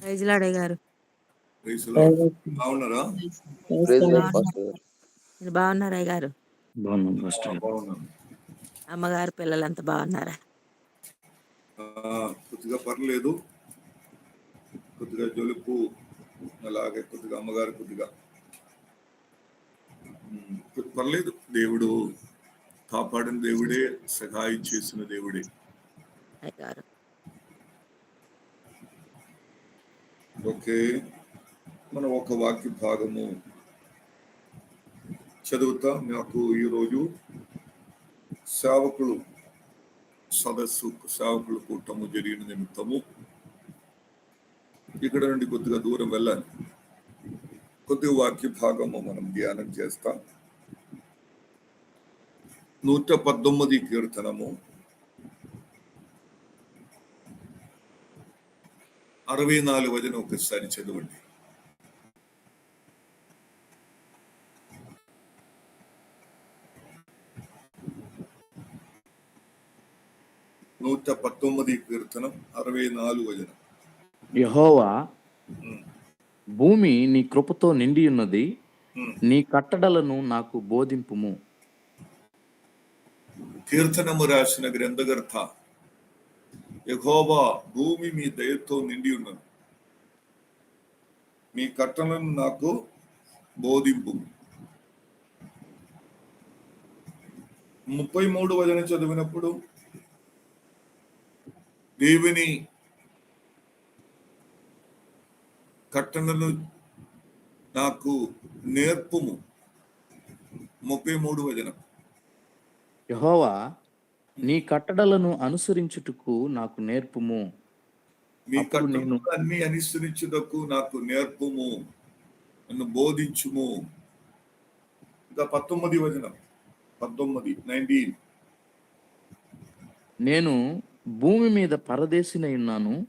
ప్రైజ్లాడే గారు బాగున్నారా? Praise lord pastor గారు. మీరు బాగున్నారా గారు. అమ్మగారు పిల్లలంతా బాగున్నారా? ఆ, కొద్దిగా పర్లేదు. కొద్దిగా జలుపు అలాగే కొద్దిగా అమ్మగారు కొద్దిగా. పర్లేదు. దేవుడు కాపాడిన దేవుడే సహాయం చేసిన దేవుడే. అయ్య గారు ఓకే. మనం ఒక వాక్య భాగము చదువుతా. నాకు ఈరోజు సేవకులు సదస్సు సేవకుల కూటము జరిగిన నిమిత్తము ఇక్కడ నుండి కొద్దిగా దూరం వెళ్ళాలి. కొద్దిగా వాక్య భాగము మనం ధ్యానం చేస్తాం. నూట పద్దొమ్మిది కీర్తనము. అరవై నాలుగు వదిన ఒకసారి చదవండి. నూట పంతొమ్మిది కీర్తనం అరవై నాలుగు వచనం యహోవా భూమి నీ కృపతో నిండి ఉన్నది. నీ కట్టడలను నాకు బోధింపుము. కీర్తనము రాసిన గ్రంథకర్త యహోవా భూమి మీ దయతో నిండి ఉన్నది. మీ కట్టలను నాకు బోధింపు. ముప్పై మూడు వచనం చదివినప్పుడు దేవుని కట్టణలు నాకు నేర్పుము. ముప్పై మూడు వచనం. యహోవా నీ కట్టడలను అనుసరించుటకు నాకు నేర్పుము. మీ నేను- అన్ని అనుసరించుటకు నాకు నేర్పుము. నన్ను బోధించుము. ఇంకా పంతొమ్మిది వచనం. పంతొమ్మిది నైన్టీన్. నేను భూమి మీద పరదేశినై ఉన్నాను.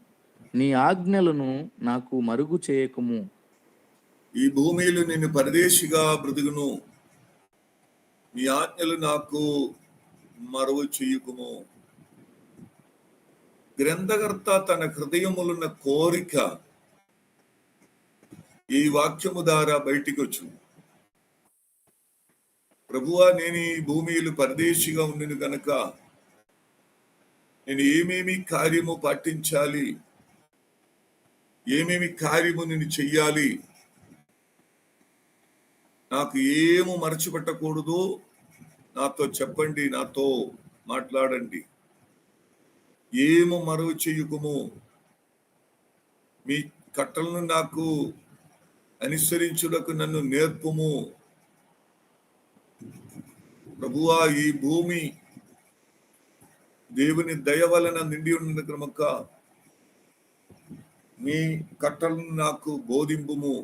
నీ ఆజ్ఞలను నాకు మరుగు చేయకము. ఈ భూమిలో నేను పరదేశిగా బ్రతుకును. మీ ఆజ్ఞలు నాకు మరువు చెయ్యకుము గ్రంథకర్త తన హృదయములున్న కోరిక ఈ వాక్యము ద్వారా బయటికి వచ్చింది ప్రభువా నేను ఈ భూమిలో పరదేశిగా ఉండిను గనక నేను ఏమేమి కార్యము పాటించాలి ఏమేమి కార్యము నేను చెయ్యాలి నాకు ఏము మరచిపెట్టకూడదు నాతో చెప్పండి నాతో మాట్లాడండి. ఏము మరువు చెయ్యకుము మీ కట్టలను నాకు అనుసరించుటకు నన్ను నేర్పుము. ప్రభువా ఈ భూమి దేవుని దయ వలన నిండి ఉన్న క్రమక మీ కట్టలను నాకు బోధింపుము.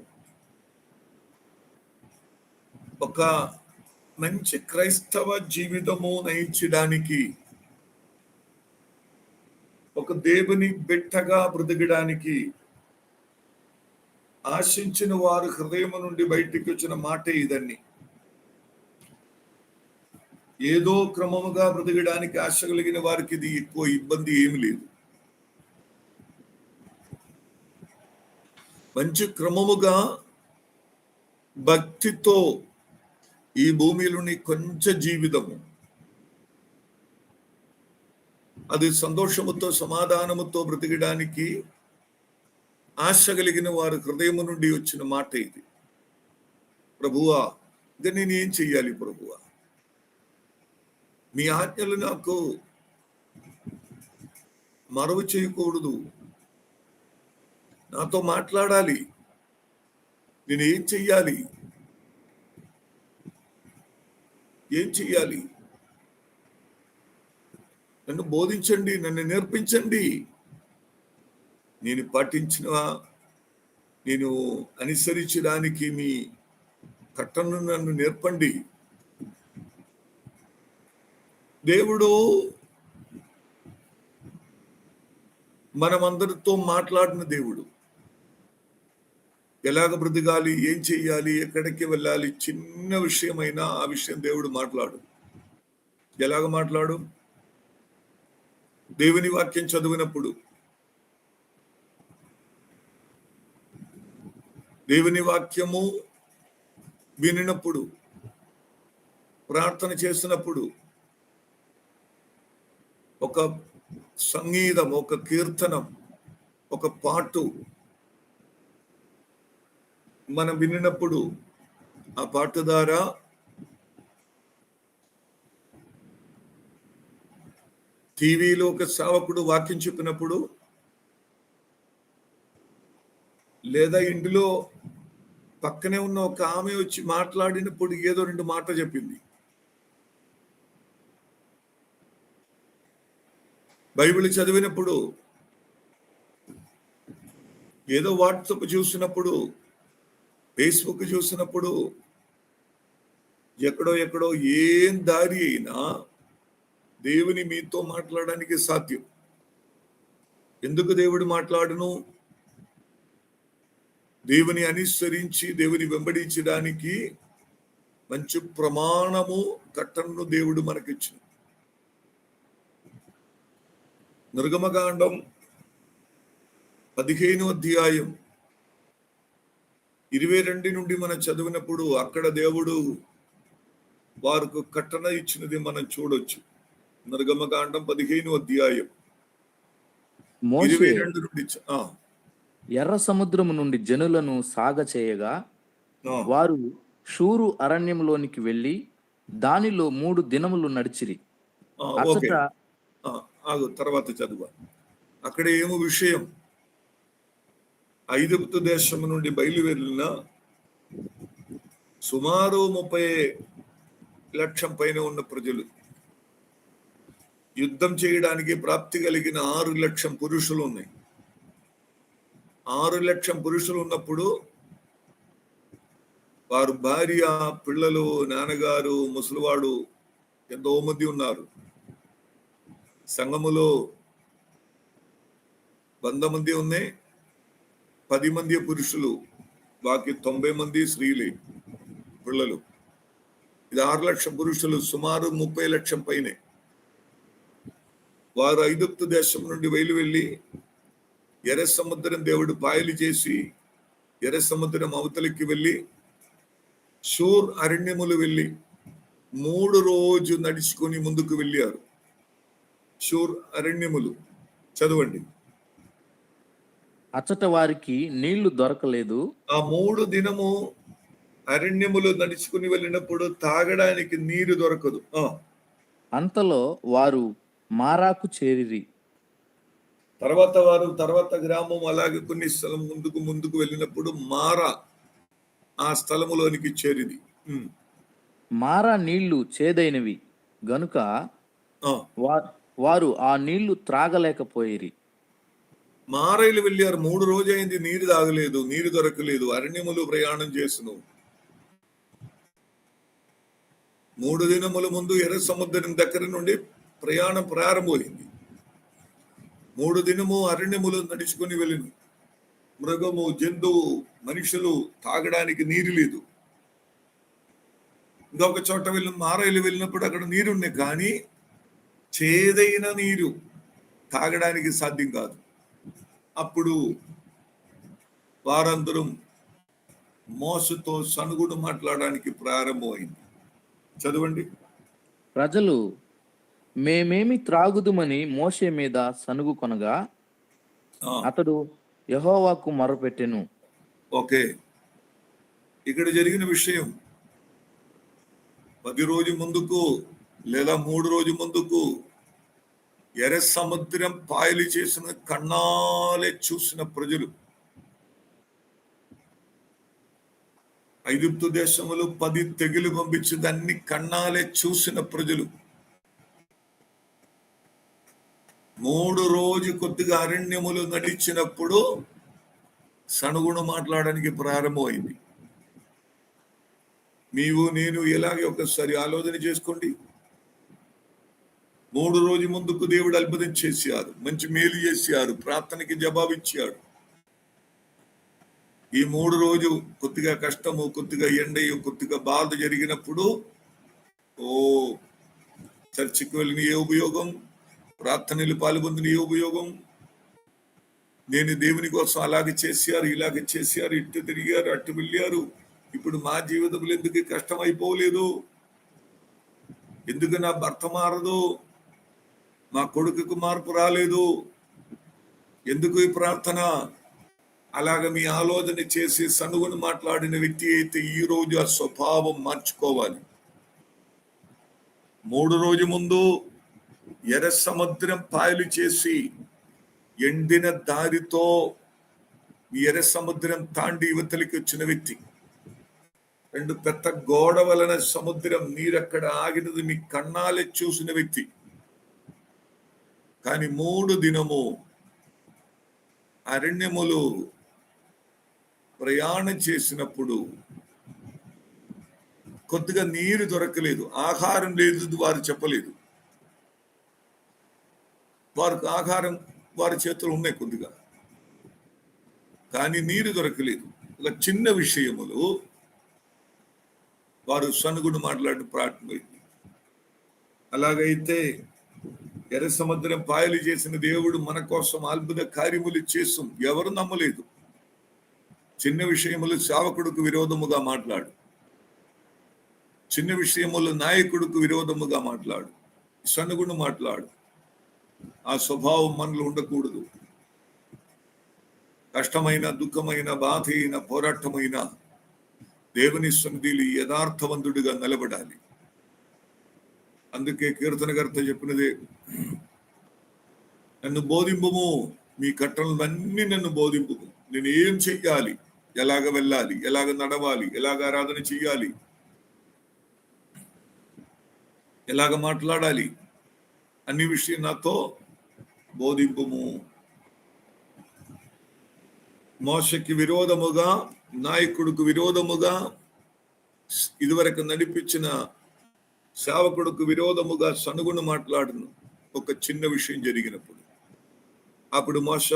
ఒక మంచి క్రైస్తవ జీవితము నయించడానికి ఒక దేవుని బిట్టగా బ్రతకడానికి ఆశించిన వారు హృదయం నుండి బయటికి వచ్చిన మాటే ఇదన్ని. ఏదో క్రమముగా బ్రతకడానికి ఆశ కలిగిన వారికి ఇది ఎక్కువ ఇబ్బంది ఏమి లేదు. మంచి క్రమముగా భక్తితో ఈ భూమిలోని కొంచెం జీవితము. అది సంతోషముతో సమాధానముతో బ్రతికడానికి ఆశ కలిగిన వారి హృదయము నుండి వచ్చిన మాట ఇది. ప్రభువా ఇక నేను ఏం చెయ్యాలి ప్రభువా? మీ ఆజ్ఞలు నాకు మరవు చేయకూడదు. నాతో మాట్లాడాలి. నేను ఏం చెయ్యాలి? ఏం చెయ్యాలి? నన్ను బోధించండి నన్ను నేర్పించండి. నేను పాటించిన నేను అనుసరించడానికి మీ కట్టను నన్ను నేర్పండి. దేవుడు మనమందరితో మాట్లాడిన దేవుడు. ఎలాగ బ్రతకాలి ఏం చెయ్యాలి ఎక్కడికి వెళ్ళాలి చిన్న విషయమైనా ఆ విషయం దేవుడు మాట్లాడు. ఎలాగ మాట్లాడు? దేవుని వాక్యం చదివినప్పుడు. దేవుని వాక్యము వినినప్పుడు ప్రార్థన చేసినప్పుడు ఒక సంగీతం ఒక కీర్తనం ఒక పాటు మనం వినినప్పుడు ఆ పాట ద్వారా టీవీలో ఒక సేవకుడు వాక్యం చెప్పినప్పుడు లేదా ఇంటిలో పక్కనే ఉన్న ఒక ఆమె వచ్చి మాట్లాడినప్పుడు ఏదో రెండు మాట చెప్పింది. బైబిల్ చదివినప్పుడు ఏదో వాట్సప్ చూసినప్పుడు ఫేస్బుక్ చూసినప్పుడు ఎక్కడో ఎక్కడో ఏం దారి అయినా దేవుని మీతో మాట్లాడడానికి సాధ్యం. ఎందుకు దేవుడు మాట్లాడును? దేవుని అనుసరించి దేవుని వెంబడించడానికి మంచి ప్రమాణము కట్టను దేవుడు మనకిచ్చింది నిర్గమకాండం పదిహేను అధ్యాయం ఇరవై రెండు నుండి మనం చదివినప్పుడు అక్కడ దేవుడు వారికి కట్టన ఇచ్చినది మనం చూడొచ్చు. నిర్గమకాండం పదిహేను అధ్యాయం. మోషే ఇరవై రెండు నుండి ఎర్ర సముద్రము నుండి జనులను సాగ చేయగా వారు షూరు అరణ్యంలోనికి వెళ్ళి దానిలో మూడు దినములు నడిచిరి. తర్వాత చదువు. అక్కడ ఏమో విషయం. ఐగుప్తు దేశం నుండి బయలువెళ్ళిన సుమారు ముప్పై లక్షం పైన ఉన్న ప్రజలు యుద్ధం చేయడానికి ప్రాప్తి కలిగిన ఆరు లక్షం పురుషులు ఉన్నాయి. ఆరు లక్షం పురుషులు ఉన్నప్పుడు వారు భార్య పిల్లలు నాన్నగారు ముసలివాడు ఎంతో మంది ఉన్నారు. సంఘములో వంద మంది ఉన్నాయి. పది మంది పురుషులు బాకీ తొంభై మంది స్త్రీలే పిల్లలు. ఇది ఆరు లక్ష పురుషులు సుమారు ముప్పై లక్షం పైనే. వారు ఐగుప్తు దేశం నుండి బయలు వెళ్ళి ఎర్ర సముద్రం దేవుడు పాయలు చేసి ఎర్ర సముద్రం అవతలికి వెళ్ళి షూర్ అరణ్యములు వెళ్ళి మూడు రోజు నడుచుకొని ముందుకు వెళ్ళారు. షూర్ అరణ్యములు. చదవండి. అచ్చట వారికి నీళ్ళు దొరకలేదు. ఆ మూడు దినము అరణ్యములు నడుచుకుని వెళ్ళినప్పుడు తాగడానికి నీరు దొరకదు. అంతలో వారు మారాకు చేరిరి. తర్వాత వారు తర్వాత గ్రామం అలాగే కొన్ని స్థలం ముందుకు ముందుకు వెళ్ళినప్పుడు మారా ఆ స్థలములోనికి చేరింది. మారా నీళ్ళు చేదైనవి. గనుక వారు ఆ నీళ్ళు త్రాగలేకపోయిరి. మారైలు వెళ్ళారు మూడు రోజైంది నీరు తాగలేదు నీరు దొరకలేదు అరణ్యములు ప్రయాణం చేసును మూడు దినముల ముందు ఎర్ర సముద్రం దగ్గర నుండి ప్రయాణం ప్రారంభమైంది. మూడు దినము అరణ్యములు నడుచుకుని వెళ్ళిన మృగము జంతువు మనుషులు తాగడానికి నీరు లేదు. ఇంకొక చోట వెళ్ళిన మారైలు వెళ్ళినప్పుడు అక్కడ నీరున్నాయి కానీ చేదైన నీరు తాగడానికి సాధ్యం కాదు. అప్పుడు వారందరం మోసతో సనుగుడు మాట్లాడడానికి ప్రారంభమైంది. చదవండి. ప్రజలు మేమేమి త్రాగుదుమని మోషే మీద సనుగు కొనగా అతడు యహోవాకు మొరపెట్టెను. ఓకే. ఇక్కడ జరిగిన విషయం పది రోజు ముందుకు లేదా మూడు రోజు ముందుకు ఎర్ర సముద్రం పాయలు చేసిన కన్నాలే చూసిన ప్రజలు. ఐగుప్తు దేశములు పది తెగులు పంపించేదాన్ని కన్నాలే చూసిన ప్రజలు. మూడు రోజు కొద్దిగా అరణ్యములు నడిచినప్పుడు సణుగుణ మాట్లాడడానికి ప్రారంభమైంది. నీవు నేను ఇలాగే ఒకసారి ఆలోచన చేసుకోండి. మూడు రోజు ముందుకు దేవుడు అద్భుతం చేశారు మంచి మేలు చేశారు ప్రార్థనకి జవాబు ఇచ్చాడు ఈ మూడు రోజు కొద్దిగా కష్టము కొద్దిగా ఎండయు కొద్దిగా బాధ జరిగినప్పుడు ఓ చర్చికి వెళ్ళిన ఏ ఉపయోగం? ప్రార్థనలు పాల్గొందిన ఏ ఉపయోగం? నేను దేవుని కోసం అలాగే చేశారు ఇలాగే చేశారు ఇటు తిరిగారు అట్టు వెళ్ళారు. ఇప్పుడు మా జీవితంలో ఎందుకు కష్టం అయిపోలేదు? ఎందుకు నా భర్త మారదు? మా కొడుకుకు మార్పు రాలేదు. ఎందుకు ఈ ప్రార్థన? అలాగ మీ ఆలోచన చేసి సనుగును మాట్లాడిన వ్యక్తి అయితే ఈ రోజు ఆ స్వభావం మార్చుకోవాలి. మూడు రోజు ముందు ఎర్ర సముద్రం పాయలు చేసి ఎండిన దారితో ఎర్ర సముద్రం తాండి యువతలకి వచ్చిన వ్యక్తి. రెండు పెద్ద గోడ వలన సముద్రం నీరక్కడ ఆగినది మీ కన్నాలే చూసిన వ్యక్తి. కానీ మూడు దినము అరణ్యములు ప్రయాణం చేసినప్పుడు కొద్దిగా నీరు దొరకలేదు ఆహారం లేదు వారు చెప్పలేదు. వారికి ఆహారం వారి చేతులు ఉన్నాయి కొద్దిగా. కానీ నీరు దొరకలేదు. ఒక చిన్న విషయములు వారు సనుగుడు మాట్లాడి ప్రారంభమైంది అలాగైతే ఎర్ర సముద్రం పాయలు చేసిన దేవుడు మన కోసం అద్భుత కార్యములు చేసు ఎవరు నమ్మలేదు. చిన్న విషయములు సేవకుడుకు విరోధముగా మాట్లాడు. చిన్న విషయములు నాయకుడికి విరోధముగా మాట్లాడు. సనుగుడు మాట్లాడు. ఆ స్వభావం మనలో ఉండకూడదు. కష్టమైన దుఃఖమైన బాధ అయిన పోరాటమైన దేవుని సన్నిధిలో యథార్థవంతుడిగా నిలబడాలి. అందుకే కీర్తనకర్త చెప్పినదే నన్ను బోధింపము మీ కట్టలన్నీ నన్ను బోధింపు నేను ఏం చెయ్యాలి? ఎలాగ వెళ్ళాలి? ఎలాగ నడవాలి? ఎలాగ ఆరాధన చెయ్యాలి? ఎలాగ మాట్లాడాలి? అన్ని విషయం నాతో బోధింపుము. మోసకి విరోధముగా నాయకుడికి విరోధముగా ఇదివరకు నడిపించిన సేవకుడుకు విరోధముగా సనుగుణ మాట్లాడును. ఒక చిన్న విషయం జరిగినప్పుడు. అప్పుడు మోస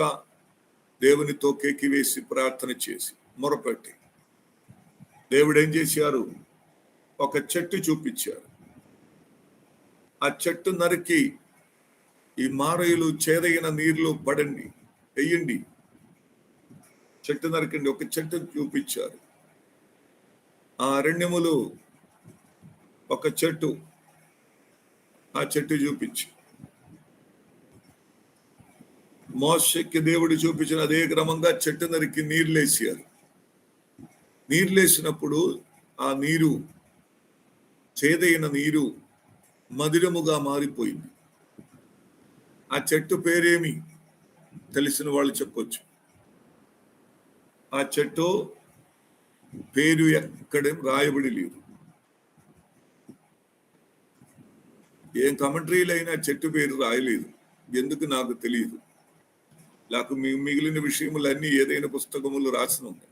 దేవునితో కేకి వేసి ప్రార్థన చేసి మొరపెట్టి. దేవుడు ఏం చేశారు? ఒక చెట్టు చూపించారు. ఆ చెట్టు నరికి ఈ మారయులు చేదైన నీరులో పడండి వెయ్యండి చెట్టు నరకండి ఒక చెట్టు చూపించారు. ఆ అరణ్యములు ఒక చెట్టు. ఆ చెట్టు చూపించి. మోసకి దేవుడు చూపించిన అదే క్రమంగా చెట్టు నరికి నీరులేసారు నీరులేసినప్పుడు ఆ నీరు చేదైన నీరు మధురముగా మారిపోయింది. ఆ చెట్టు పేరేమి? తెలిసిన వాళ్ళు చెప్పొచ్చు. ఆ చెట్టు పేరు ఎక్కడ రాయబడి లేదు. ఏం కమెంటరీలు అయినా చెట్టు పేరు రాయలేదు. ఎందుకు నాకు తెలియదు. నాకు మిగిలిన విషయములన్నీ ఏదైనా పుస్తకములు రాసిన ఉంది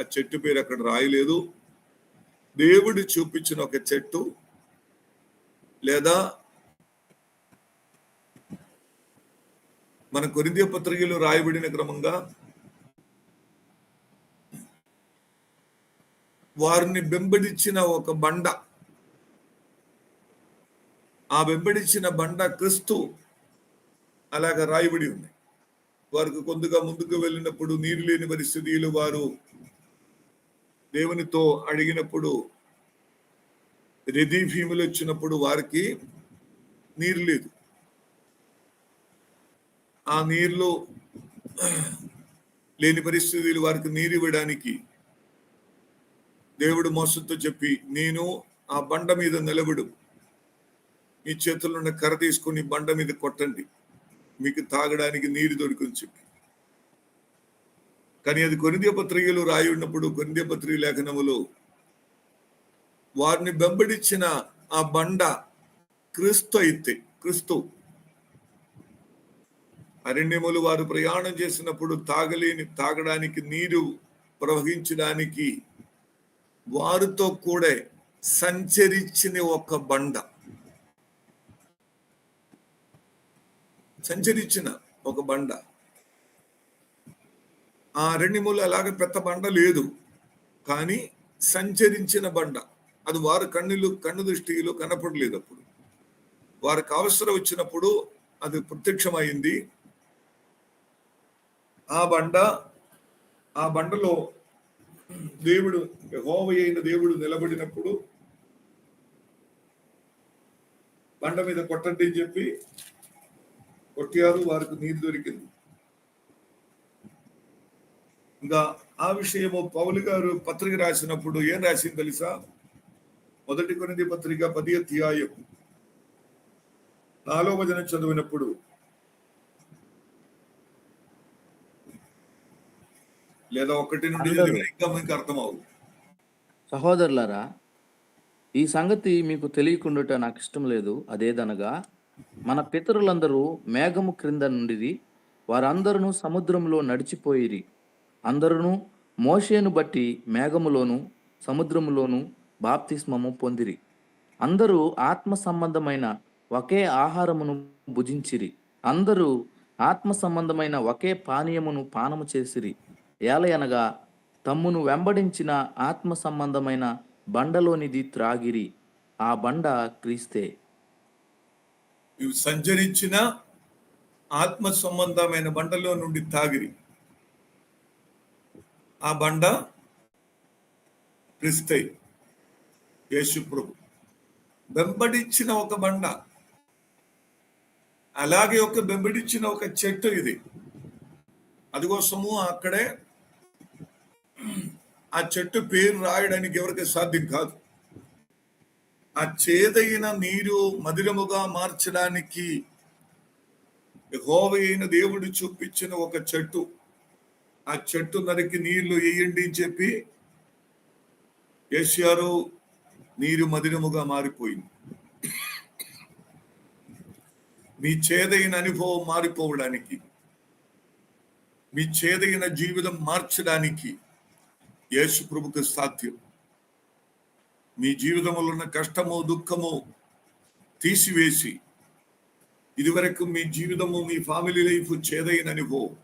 ఆ చెట్టు పేరు అక్కడ రాయలేదు. దేవుడు చూపించిన ఒక చెట్టు లేదా మన కొరింద్య పత్రికలు రాయబడిన క్రమంగా వారిని బెంబడించిన ఒక బండ ఆ వెంబడించిన బండ క్రిస్తు అలాగ రాయబడి ఉంది. వారికి కొంతగా ముందుకు వెళ్ళినప్పుడు నీరు లేని పరిస్థితిలో వారు దేవునితో అడిగినప్పుడు రెదీఫీములు వచ్చినప్పుడు వారికి నీరు లేదు. ఆ నీరులో లేని పరిస్థితులు వారికి నీరు ఇవ్వడానికి దేవుడు మోసంతో చెప్పి నేను ఆ బండ మీద నిలబడు మీ చేతుల్లో ఉన్న కర్ర తీసుకుని బండ మీద కొట్టండి. మీకు తాగడానికి నీరు దొరికింది చెప్పి. కానీ అది కొనిదే పత్రికలు రాయి ఉన్నప్పుడు కొనిదే పత్రిక లేఖనములు వారిని వెంబడించిన ఆ బండ క్రీస్తు అయితే క్రీస్తు. అరణ్యములు వారు ప్రయాణం చేసినప్పుడు తాగలేని తాగడానికి నీరు ప్రవహించడానికి వారితో కూడా సంచరించిన ఒక బండ. సంచరించిన ఒక బండ. ఆ రెండు మూల అలాగే పెద్ద బండ లేదు. కానీ సంచరించిన బండ. అది వారి కన్నులు కన్ను దృష్టిలో కనపడలేదు అప్పుడు. వారికి అవసరం వచ్చినప్పుడు అది ప్రత్యక్షమైంది. ఆ బండ ఆ బండలో దేవుడు హోమ అయిన దేవుడు నిలబడినప్పుడు బండ మీద కొట్టండి అని చెప్పి కొట్టారు వారికి నీరు దొరికింది. ఇంకా ఆ విషయము పౌలు గారు పత్రిక రాసినప్పుడు ఏం రాసింది తెలుసా? మొదటి కొనిది పత్రిక పది అధ్యాయం నాలో వచనం చదివినప్పుడు లేదా ఒకటి నుండి ఇంకా మీకు అర్థమవు. సహోదరులారా ఈ సంగతి మీకు తెలియకుండాట నాకు ఇష్టం లేదు. అదేదనగా మన పితరులందరూ మేఘము క్రింద నుండిది వారందరూ సముద్రంలో నడిచిపోయిరి. అందరూ మోషేను బట్టి మేఘములోను సముద్రములోను బాప్తిస్మము పొందిరి. అందరూ ఆత్మ సంబంధమైన ఒకే ఆహారమును భుజించిరి. అందరూ ఆత్మ సంబంధమైన ఒకే పానీయమును పానము చేసిరి. ఏలయనగా తమ్మును వెంబడించిన ఆత్మ సంబంధమైన బండలోనిది త్రాగిరి. ఆ బండ క్రీస్తే. ఇవి సంచరించిన ఆత్మ సంబంధమైన బండలో నుండి తాగిరి. ఆ బండ క్రిస్తై యేసుప్రభు వెంబడించిన ఒక బండ. అలాగే ఒక వెంబడించిన ఒక చెట్టు ఇది. అదికోసము అక్కడే ఆ చెట్టు పేరు రాయడానికి ఎవరికి సాధ్యం కాదు. ఆ చేదైన నీరు మధురముగా మార్చడానికి యెహోవా అయిన దేవుడు చూపించిన ఒక చెట్టు. ఆ చెట్టు నరికి నీళ్ళు వేయండి అని చెప్పి వేసారు నీరు మధురముగా మారిపోయింది. మీ చేదైన అనుభవం మారిపోవడానికి మీ చేదైన జీవితం మార్చడానికి యేసు ప్రభుకు సాధ్యం. మీ జీవితంలో ఉన్న కష్టము దుఃఖము తీసివేసి ఇదివరకు మీ జీవితము మీ ఫ్యామిలీ లైఫ్ చేదైన అనుభవం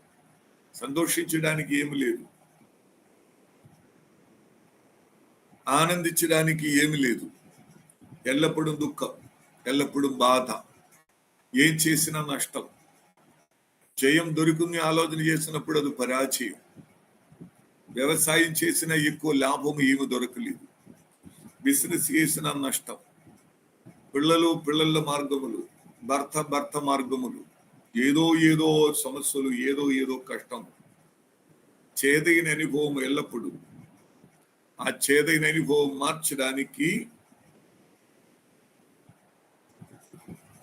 సంతోషించడానికి ఏమి లేదు. ఆనందించడానికి ఏమి లేదు. ఎల్లప్పుడూ దుఃఖం ఎల్లప్పుడూ బాధ. ఏం చేసినా నష్టం. జయం దొరుకుని ఆలోచన చేసినప్పుడు అది పరాజయం. వ్యవసాయం చేసిన ఎక్కువ లాభం ఏమి దొరకలేదు. బిజినెస్ చేసిన నష్టం. పిల్లలు పిల్లల మార్గములు భర్త భర్త మార్గములు ఏదో ఏదో సమస్యలు ఏదో ఏదో కష్టం. చేదైన అనుభవం ఎల్లప్పుడూ. ఆ చేదైన అనుభవం మార్చడానికి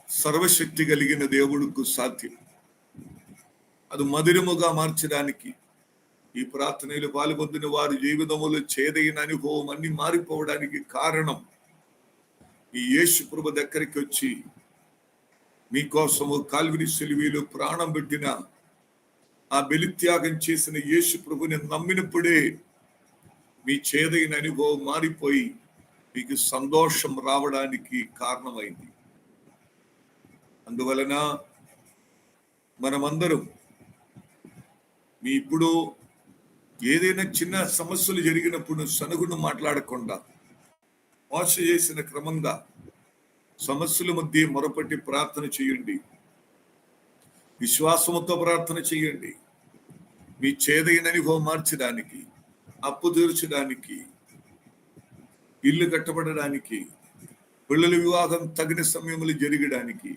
సర్వశక్తి కలిగిన దేవుడుకు సాధ్యం. అది మధురముగా మార్చడానికి ఈ ప్రార్థనలు పాల్గొందిన వారి జీవితంలో చేదైన అనుభవం అన్ని మారిపోవడానికి కారణం ఈ యేసు ప్రభు దగ్గరికి వచ్చి మీకోసము కాల్విని సెలివీలు ప్రాణం పెట్టిన ఆ బలిత్యాగం చేసిన యేసు ప్రభుని నమ్మినప్పుడే మీ చేదైన అనుభవం మారిపోయి మీకు సంతోషం రావడానికి కారణమైంది. అందువలన మనమందరం మీ ఇప్పుడు ఏదైనా చిన్న సమస్యలు జరిగినప్పుడు సనుగును మాట్లాడకుండా మోస చేసిన క్రమంగా సమస్యల మధ్య మొరపట్టి ప్రార్థన చేయండి. విశ్వాసంతో ప్రార్థన చేయండి. మీ చేదైన అనుభవం మార్చడానికి అప్పు తీర్చడానికి ఇల్లు కట్టబడడానికి పిల్లల వివాహం తగిన సమయంలో జరగడానికి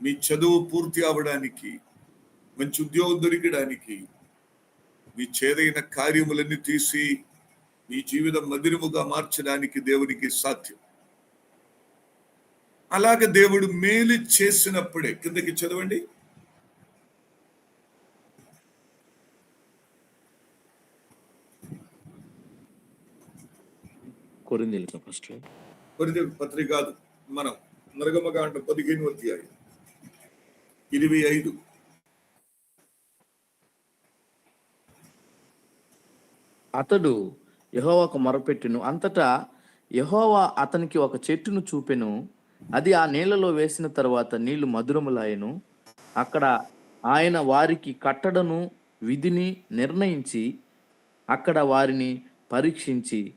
మీ చదువు పూర్తి అవడానికి మంచి ఉద్యోగం దొరికడానికి మీ చేదైన కార్యములన్నీ తీసి మీ జీవితం మధురముగా మార్చడానికి దేవునికి సాధ్యం. అలాగే దేవుడు మేలు చేసినప్పుడే కిందకి చదవండి. కొరిందీలకు ఫస్ట్. కొరింథీ పత్రిక కాదు మనం నరగమకాండ పదిహేను అధ్యాయం ఇరవై ఐదు. అతడు యహోవాకు మొరపెట్టును. అంతటా యహోవా అతనికి ఒక చెట్టును చూపెను. అది ఆ నీళ్ళలో వేసిన తర్వాత నీళ్ళు మధురములాయను. అక్కడ ఆయన వారికి కట్టడను విధిని నిర్ణయించి అక్కడ వారిని పరీక్షించి.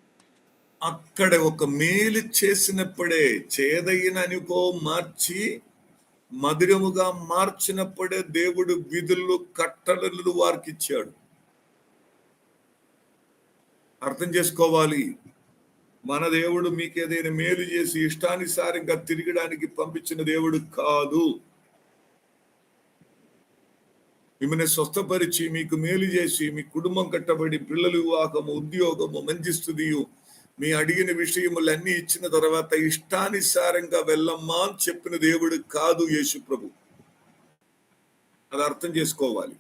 అక్కడ ఒక మేలు చేసినప్పుడే చేదైన అనుభవం మార్చి మధురముగా మార్చినప్పుడే దేవుడు విధులు కట్టడలు వారికి ఇచ్చాడు అర్థం చేసుకోవాలి. మన దేవుడు మీకు ఏదైనా మేలు చేసి ఇష్టానుసారంగా తిరగడానికి పంపించిన దేవుడు కాదు. మిమ్మల్ని స్వస్థపరిచి మీకు మేలు చేసి మీ కుటుంబం కట్టబడి పిల్లలు వివాహము ఉద్యోగము మంచి స్థుతియు మీ అడిగిన విషయములన్నీ ఇచ్చిన తర్వాత ఇష్టానుసారంగా వెళ్ళమ్మా అని చెప్పిన దేవుడు కాదు యేసు ప్రభు. అది అర్థం చేసుకోవాలి.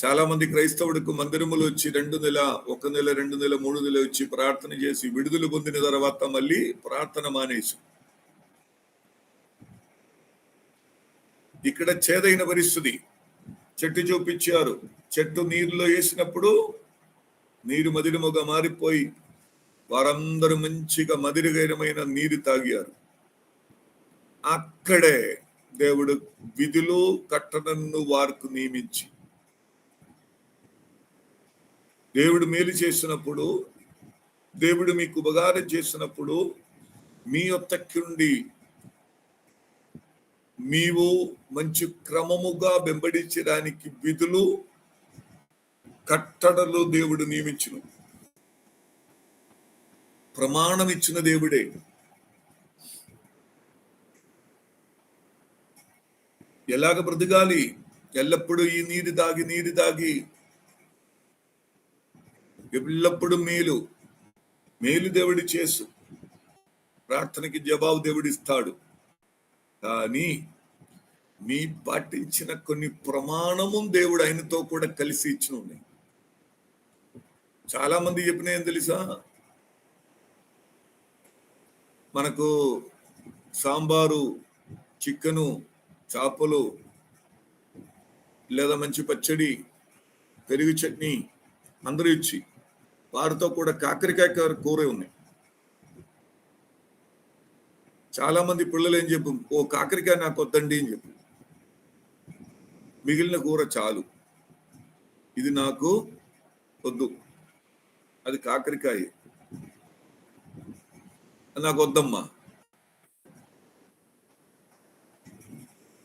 చాలా మంది క్రైస్తవుడికి మందిరములు వచ్చి రెండు నెల ఒక నెల రెండు నెల మూడు నెల వచ్చి ప్రార్థన చేసి విడుదల పొందిన తర్వాత మళ్ళీ ప్రార్థన మానేసి. ఇక్కడ చేదైన పరిస్థితి. చెట్టు చూపించారు. చెట్టు నీరులో వేసినప్పుడు నీరు మదిరముగా మారిపోయి వారందరూ మంచిగా మదిరిగైనమైన నీరు తాగారు. అక్కడే దేవుడు విధులు కట్టడను వారికి నియమించి దేవుడు మేలు చేసినప్పుడు దేవుడు మీకు ఉపకారం చేసినప్పుడు మీ యొత్తక్కుండి మీవు మంచి క్రమముగా వెంబడించడానికి విధులు కట్టడలు దేవుడు నియమించిన. ప్రమాణం ఇచ్చిన దేవుడే. ఎలాగ బ్రతకాలి? ఎల్లప్పుడూ ఈ నీరు దాగి నీరు దాగి ఎల్లప్పుడు మేలు. మేలు దేవుడి చేసు. ప్రార్థనకి జవాబు దేవుడిస్తాడు. కానీ మీ పాటించిన కొన్ని ప్రమాణము దేవుడు ఆయనతో కూడా కలిసి ఇచ్చిన ఉన్నాయి. చాలా మంది చెప్పిన ఏం తెలుసా? మనకు సాంబారు చికెను చేపలు లేదా మంచి పచ్చడి పెరుగు చట్నీ అందరూ ఇచ్చి వారితో కూడా కాకరకాయ కూర- కూర ఉన్నాయి. చాలా మంది పిల్లలు ఏం చెప్పు ఓ కాకరకాయ నాకు వద్దండి అని చెప్పు. మిగిలిన కూర చాలు. ఇది నాకు వద్దు. అది కాకరకాయ. అది నాకు వద్దమ్మా.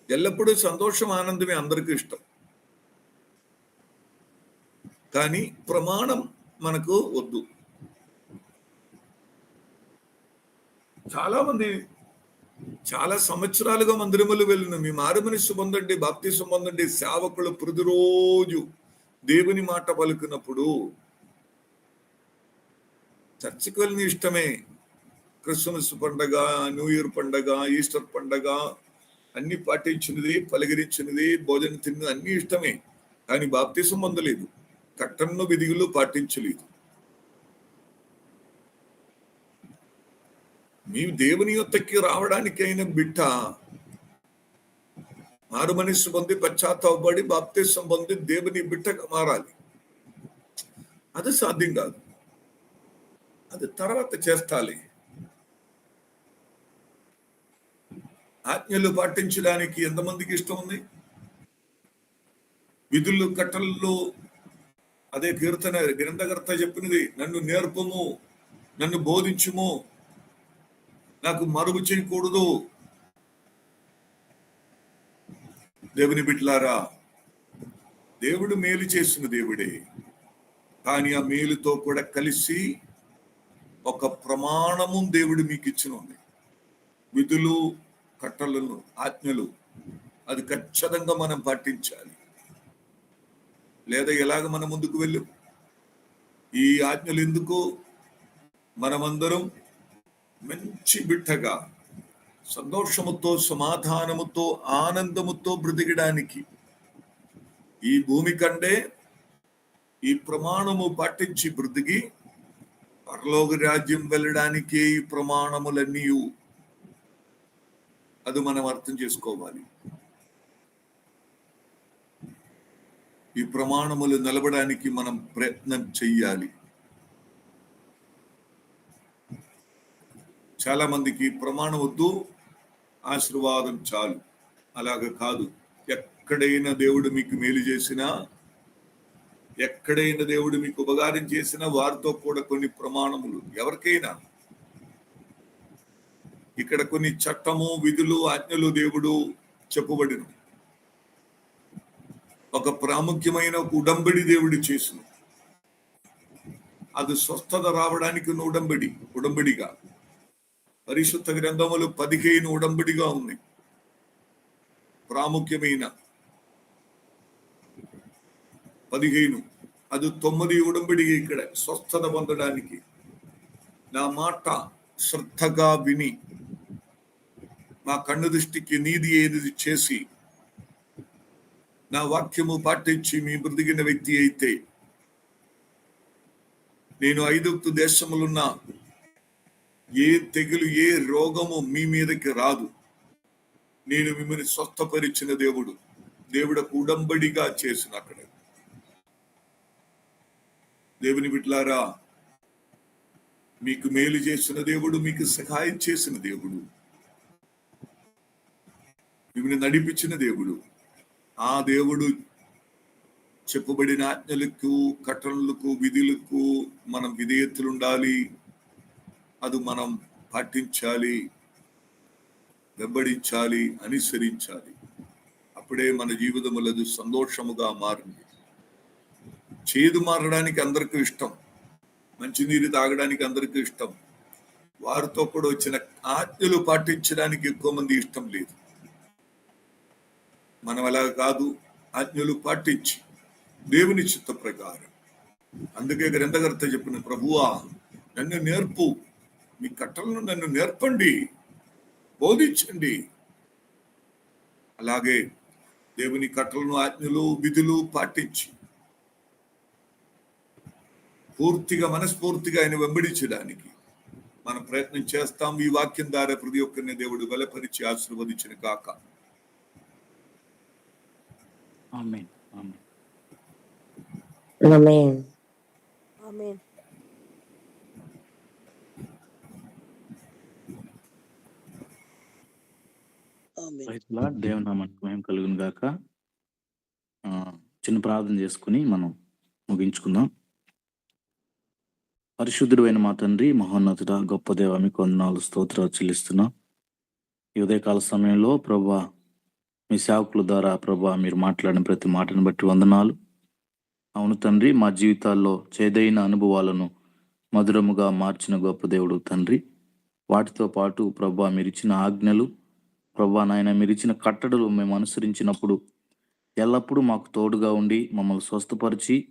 ఎల్లప్పుడూ సంతోషం ఆనందమే అందరికీ ఇష్టం. కానీ ప్రమాణం మనకు వద్దు. చాలా మంది చాలా సంవత్సరాలుగా మందిరములు వెళ్ళిన మీ మారుమనిషి పొందండి బాప్తీసం పొందండి సేవకులు ప్రతిరోజు దేవుని మాట పలుకున్నప్పుడు చర్చికి వెళ్ళిన ఇష్టమే. క్రిస్మస్ పండగ న్యూ ఇయర్ పండగ ఈస్టర్ పండగ అన్ని పాటించినది పలకరించినది భోజనం తిన్నది అన్ని ఇష్టమే. కానీ బాప్తీసం పొందలేదు కట్టన్న విధిగులు పాటించలేదు. నీవు దేవుని యొత్తకి రావడానికైనా బిడ్డ మారు మనిషి పొంది పశ్చాత్తాపడి బాప్తీసం పొంది దేవుని బిడ్డగా మారాలి. అది సాధ్యం కాదు. అది తర్వాత చేస్తాలి. ఆజ్ఞలు పాటించడానికి ఎంతమందికి ఇష్టం ఉంది? విధులు కట్టల్లో అదే కీర్తన గ్రంథకర్త చెప్పినది నన్ను నేర్పము నన్ను బోధించుము నాకు మరుగు చేయకూడదు. దేవుని బిడ్లారా దేవుడు మేలు చేసిన దేవుడే. కానీ ఆ మేలుతో కూడా కలిసి ఒక ప్రమాణము దేవుడు మీకు ఇచ్చిన ఉంది విధులు కట్టలను ఆజ్ఞలు అది ఖచ్చితంగా మనం పాటించాలి. లేదా ఎలాగ మనం ముందుకు వెళ్ళు? ఈ ఆజ్ఞలు ఎందుకు? మనమందరం మంచి బిడ్డగా సంతోషముతో సమాధానముతో ఆనందముతో బ్రతికడానికి ఈ భూమి కంటే ఈ ప్రమాణము పాటించి బ్రతికి పరలోక రాజ్యం వెళ్ళడానికి ఈ ప్రమాణములన్నీ అది మనం అర్థం చేసుకోవాలి. ఈ ప్రమాణములు నిలబడానికి మనం ప్రయత్నం చెయ్యాలి. చాలా మందికి ప్రమాణం వద్దు ఆశీర్వాదం చాలు. అలాగ కాదు. ఎక్కడైనా దేవుడు మీకు మేలు చేసినా ఎక్కడైనా దేవుడు మీకు ఉపకారం చేసినా వారితో కూడా కొన్ని ప్రమాణములు ఎవరికైనా. ఇక్కడ కొన్ని చట్టము విధులు ఆజ్ఞలు దేవుడు చెప్పబడిన ఒక ప్రాముఖ్యమైన ఒక ఉడంబడి దేవుడు చేసిన. అది స్వస్థత రావడానికి ఉన్న ఉడంబడి ఉడంబడిగా. పరిశుద్ధ గ్రంథములు పదిహేను ఉడంబడిగా ఉన్నాయి. ప్రాముఖ్యమైన పదిహేను. అది తొమ్మిది ఉడంబడి ఇక్కడ స్వస్థత పొందడానికి. నా మాట శ్రద్ధగా విని మా కన్ను దృష్టికి నీది ఏది చేసి నా వాక్యము పాటించి మీ బ్రతికిన వ్యక్తి అయితే నేను ఐదుక్తు దేశములున్న ఏ తెగులు ఏ రోగము మీ మీదకి రాదు. నేను మిమ్మల్ని స్వస్థపరిచిన దేవుడు. దేవుడకు ఉడంబడిగా చేసిన అక్కడ. దేవుని బిడ్లారా మీకు మేలు చేసిన దేవుడు మీకు సహాయం చేసిన దేవుడు. మిమ్మల్ని నడిపించిన దేవుడు. ఆ దేవుడు చెప్పబడిన ఆజ్ఞలకు కట్టణలకు విధులకు మనం విధేయతలు ఉండాలి అది మనం పాటించాలి వెంబడించాలి అనుసరించాలి. అప్పుడే మన జీవితములది సంతోషముగా మారింది చేదు మారడానికి అందరికీ ఇష్టం మంచినీరు తాగడానికి అందరికీ ఇష్టం. వారితో కూడా వచ్చిన ఆజ్ఞలు పాటించడానికి ఎక్కువ మంది ఇష్టం లేదు. మనం అలా కాదు ఆజ్ఞలు పాటించి దేవుని చిత్త ప్రకారం. అందుకే గ్రంథకర్త చెప్పిన ప్రభువా నన్ను నేర్పు. మీ కట్టలను నన్ను నేర్పండి. బోధించండి. అలాగే దేవుని కట్టలను ఆజ్ఞలు విధులు పాటించి పూర్తిగా మనస్ఫూర్తిగా ఆయన వెంబడించడానికి మనం ప్రయత్నం చేస్తాం. ఈ వాక్యం ద్వారా ప్రతి ఒక్కరిని దేవుడు బలపరిచి ఆశీర్వదించిన కాక ఆమేన్ ఆమేన్ ఆమేన్ ఆమేన్ ప్రైజ్ లార్డ్. దేవుని నామానికి కలుగును గాక. ఆ, చిన్న ప్రార్థన చేసుకుని మనం ముగించుకుందాం. పరిశుద్ధుడు అయిన మా తండ్రి మహోన్నతుడ గొప్ప దేవ మీకు వందనాలు స్తోత్రాలు చెల్లిస్తున్నాం. ఈ ఉదయకాల సమయంలో ప్రభా మీ సేవకుల ద్వారా ప్రభా మీరు మాట్లాడిన ప్రతి మాటను బట్టి వందనాలు. అవును తండ్రి మా జీవితాల్లో చేదైన అనుభవాలను మధురముగా మార్చిన గొప్ప దేవుడు తండ్రి. వాటితో పాటు ప్రభా మీరు ఇచ్చిన ఆజ్ఞలు ప్రభా నాయన మీరిచ్చిన కట్టడలు మేము అనుసరించినప్పుడు ఎల్లప్పుడూ మాకు తోడుగా ఉండి మమ్మల్ని స్వస్థపరిచి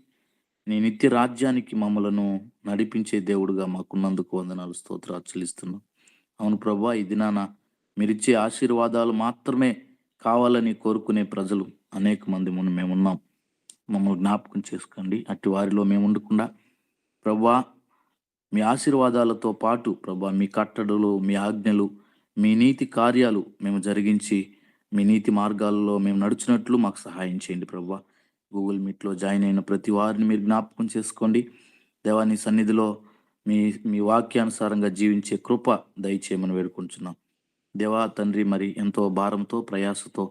నీ నిత్య రాజ్యానికి మమ్మలను నడిపించే దేవుడుగా మాకున్నందుకు వందనాలు స్తోత్రాలు చెల్లిస్తున్నాం. అవును ప్రభా ఈ దినాన మీరిచ్చే ఆశీర్వాదాలు మాత్రమే కావాలని కోరుకునే ప్రజలు అనేక మంది మనం మేమున్నాం. మమ్మల్ని జ్ఞాపకం చేసుకోండి. అట్టి వారిలో మేము ఉండకుండా ప్రభా మీ ఆశీర్వాదాలతో పాటు ప్రభా మీ కట్టడలు మీ ఆజ్ఞలు మీ నీతి కార్యాలు మేము జరిగించి మీ నీతి మార్గాల్లో మేము నడుచున్నట్లు మాకు సహాయం చేయండి ప్రభా. గూగుల్ మీట్లో జాయిన్ అయిన ప్రతి వారిని మీరు జ్ఞాపకం చేసుకోండి. దేవాని సన్నిధిలో మీ మీ వాక్యానుసారంగా జీవించే కృప దయచేయమని వేడుకుంటున్నాం. దేవా తండ్రి మరి ఎంతో భారంతో ప్రయాసతో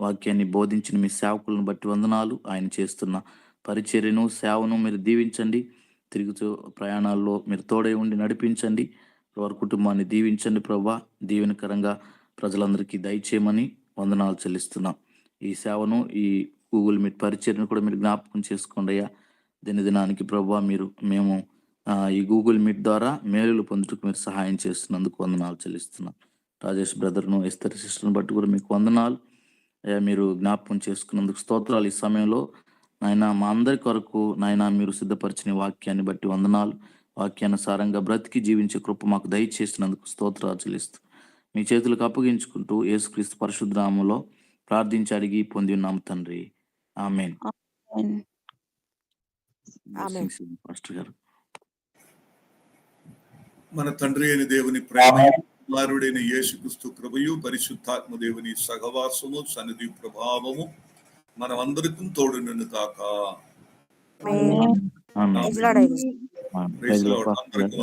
వాక్యాన్ని బోధించిన మీ సేవకులను బట్టి వందనాలు ఆయన చేస్తున్న పరిచర్యను సేవను మీరు దీవించండి. తిరుగుతూ ప్రయాణాల్లో మీరు తోడై ఉండి నడిపించండి. వారి కుటుంబాన్ని దీవించండి ప్రభా. దీవెనకరంగా ప్రజలందరికీ దయచేయమని వందనాలు చెల్లిస్తున్నాం. ఈ సేవను ఈ గూగుల్ మీట్ పరిచర్ను కూడా మీరు జ్ఞాపకం చేసుకోండి అయ్యా. దినదినానికి ప్రభా మీరు మేము ఈ గూగుల్ మీట్ ద్వారా మేలులు పొందుటకు మీరు సహాయం చేస్తున్నందుకు వందనాలు చెల్లిస్తున్నాం. రాజేష్ బ్రదర్ను ఎస్తరి సిస్టర్ను బట్టి కూడా మీకు వందనాలు. అయ్యా మీరు జ్ఞాపకం చేసుకున్నందుకు స్తోత్రాలు. ఈ సమయంలో నాయన మా అందరి కొరకు నాయన మీరు సిద్ధపరిచిన వాక్యాన్ని బట్టి వందనాలు. వాక్యానుసారంగా బ్రతికి జీవించే కృప మాకు దయచేసినందుకు స్తోత్రాలు చెల్లిస్తూ మీ చేతులకు అప్పగించుకుంటూ యేసుక్రీస్తు పరిశుద్ధనామంలో ప్రార్థించి అడిగి పొంది ఉన్నాం తండ్రి. ఆమెన్. ఆమేన్. పాస్టర్ గారు. మన తండ్రి అయిన దేవుని ప్రేమ కుమారుడైన యేసుక్రీస్తు కృపయు పరిశుద్ధాత్మ దేవుని సహవాసము సన్నిధి ప్రభావము మనమందరికీ తోడునను కాక. అందరికీ